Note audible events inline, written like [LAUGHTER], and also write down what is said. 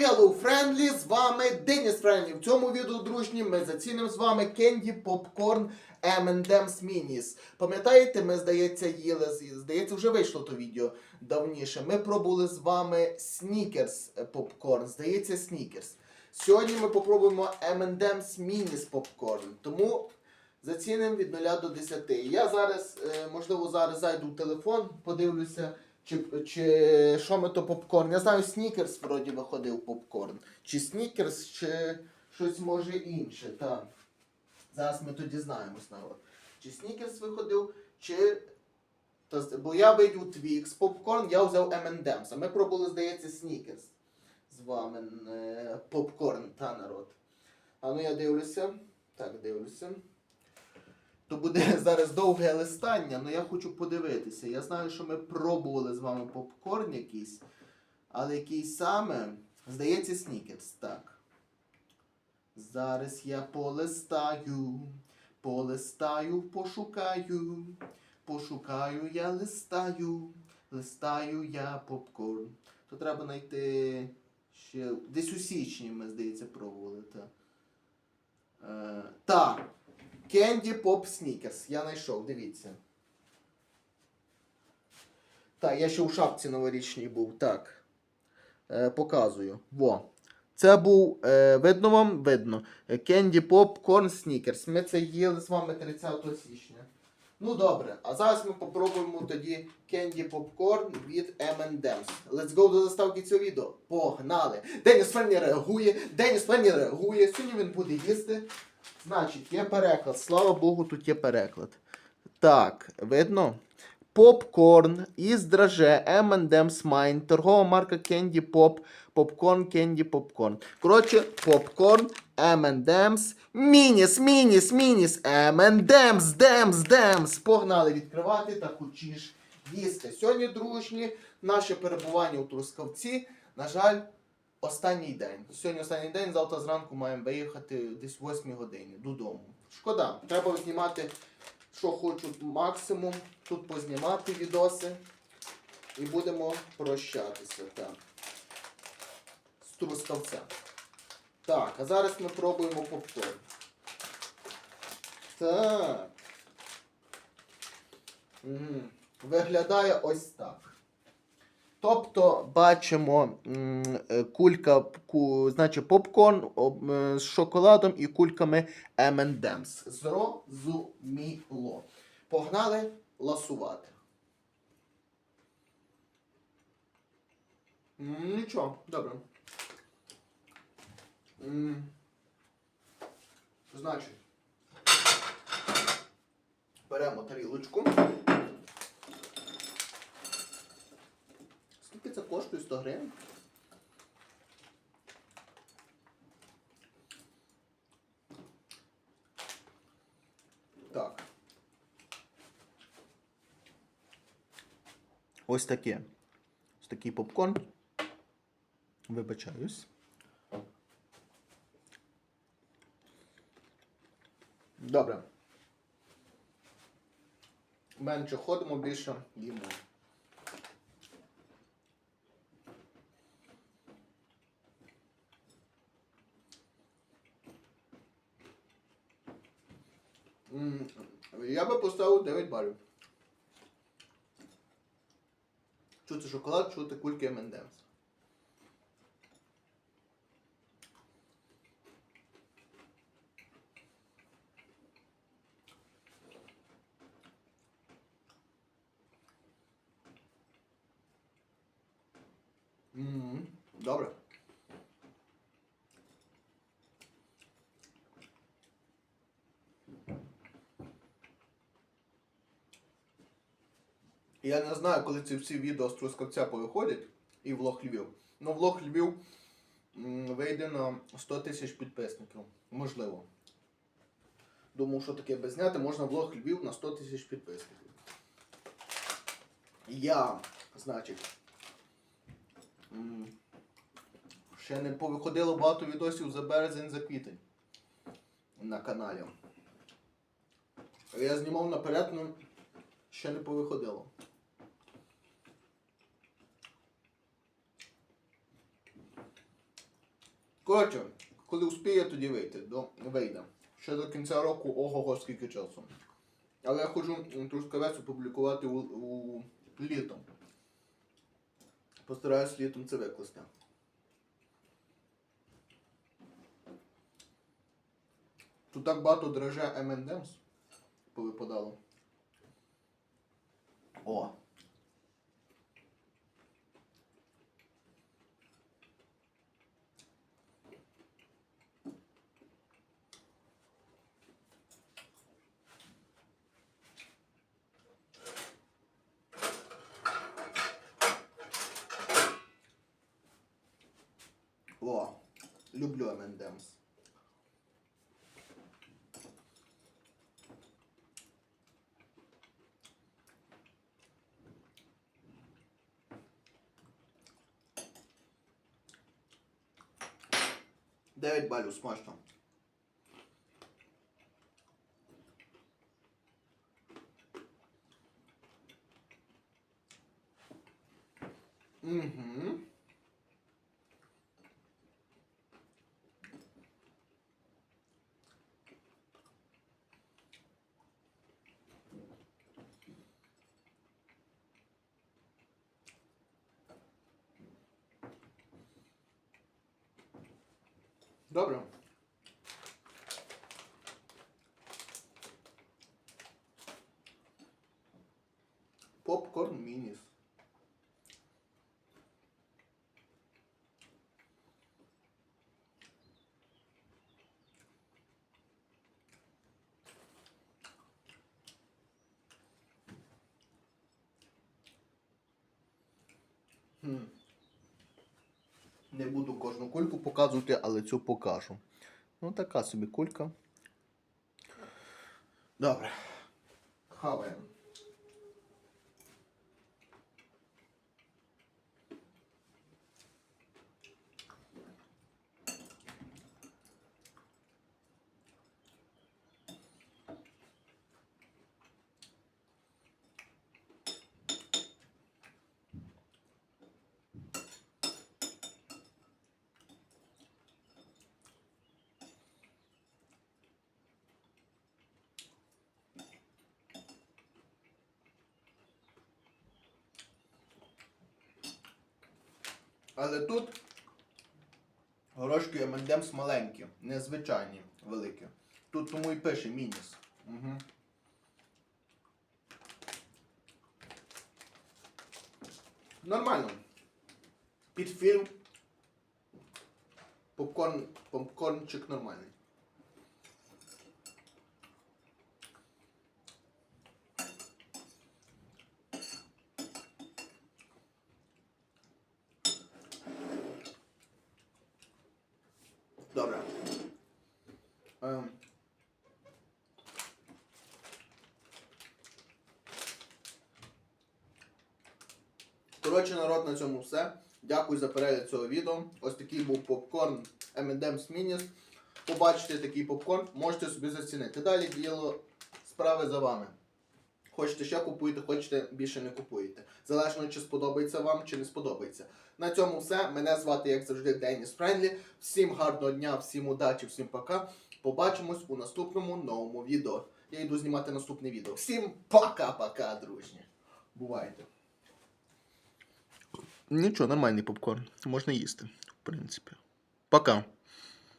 Hello Friendly, з вами Деніс Френдлі. В цьому відео, дружні, ми зацінимо з вами кенді попкорн M&M's Minis. Пам'ятаєте, ми, здається, їли, здається, вже вийшло то відео давніше. Ми пробували з вами снікерс попкорн, здається, снікерс. Сьогодні ми попробуємо M&M's Minis попкорн. Тому зацінимо від 0 до 10. Я зараз, е, можливо, зараз зайду в телефон, подивлюся. Чи, чи що ми то попкорн? Я знаю, снікерс вроді виходив попкорн. Чи снікерс, чи щось може інше. Так. Зараз ми то дізнаємось народ. Чи снікерс виходив, чи. Бо я видів Твікс попкорн, я взяв M&M's. Ми пробували, здається, снікерс. З вами е, попкорн, та народ. А ну я дивлюся. Так, дивлюся. То буде [LAUGHS] зараз довге листання, але я хочу подивитися. Я знаю, що ми пробували з вами попкорн якийсь, але який саме, здається, снікерс. Так. Зараз я полистаю, полистаю, пошукаю, пошукаю, я листаю, листаю я попкорн. То треба знайти ще. Десь у січні ми, здається, пробували. Та. Е, та. Candy Pop Snickers. Я знайшов, дивіться. Так, я ще у шапці новорічній був. Так. Е, показую. Во. Це був, е, видно вам? Видно. Candy Pop Corn Snickers. Ми це їли з вами 30 січня. Ну добре, а зараз ми попробуємо тоді Candy Popcorn від M&M's. Let's go до заставки цього відео. Погнали! Деніс Фенні реагує, Деніс Фенні реагує. Сьогодні він буде їсти. Значить, є переклад. Слава Богу, тут є переклад. Так, видно? Попкорн із драже M&M's Mine, торгова марка Candy Pop, попкорн, Candy Popcorn. Коротше, попкорн, M&M's, Мініс, Мініс, Мініс, M&M's, Демс, Демс. Погнали відкривати та хочеш їсти. Сьогодні, дружні, наше перебування у Трускавці, на жаль, останній день. Сьогодні останній день, завтра зранку маємо виїхати десь 8 годині додому. Шкода, треба знімати, що хочу максимум. Тут познімати відоси. І будемо прощатися. Так. З Трускавця. Так, а зараз ми пробуємо попкорн. Так. Виглядає ось так. Тобто бачимо е, кулька, ку, значить попкорн е, з шоколадом і кульками M&M's. Зрозуміло. Погнали ласувати. Нічого, добре. Значить, беремо тарілочку. Скільки це коштує 100 гривень? Так. Ось таке. Ось такий попкорн. Вибачаюсь. Добре. Менше ходимо, більше їмо. Я би поставив 9 балів. Чути шоколад, чути кульки M&M's. Мгм, Я не знаю, коли ці всі відео з Трускавця повиходять і влог Львів. Ну, влог Львів вийде на 100 тисяч підписників. Можливо. Думав, що таке без зняти, можна влог Львів на 100 тисяч підписників. Я, значить. Ще не повиходило багато відосів за березень за квітень на каналі. Я знімав наперед, ну ще не повиходило. Коротше, коли успіє, тоді вийти. До, вийде. Ще до кінця року ого-го скільки часу. Але я хочу трускавець опублікувати у, у літом. Постараюсь літом це викласти. Тут так багато драже M&M's повипадало. О! О, люблю M&M's. Дев'ять балів смачно. Угу. Добре. Попкорн мініс. Хм. Не буду кожну кульку показувати, але цю покажу. Ну, така собі кулька. Добре. Хаваємо. Але тут горошки МНДМС маленькі, незвичайні великі. Тут тому і пише мініс. Угу. Нормально. Під фільм. Попкорн, попкорнчик нормальний. Добре. Ем. Коротше, народ, на цьому все. Дякую за перегляд цього відео. Ось такий був попкорн M&M's Minis. Побачите такий попкорн, можете собі зацінити. Далі діло справи за вами. Хочете ще купуєте, хочете більше не купуєте. Залежно чи сподобається вам, чи не сподобається. На цьому все. Мене звати, як завжди, Деніс Френлі. Всім гарного дня, всім удачі, всім пока. Побачимось у наступному новому відео. Я йду знімати наступне відео. Всім пока-пока, дружні. Бувайте. Нічого, нормальний попкорн. Можна їсти, в принципі. Пока.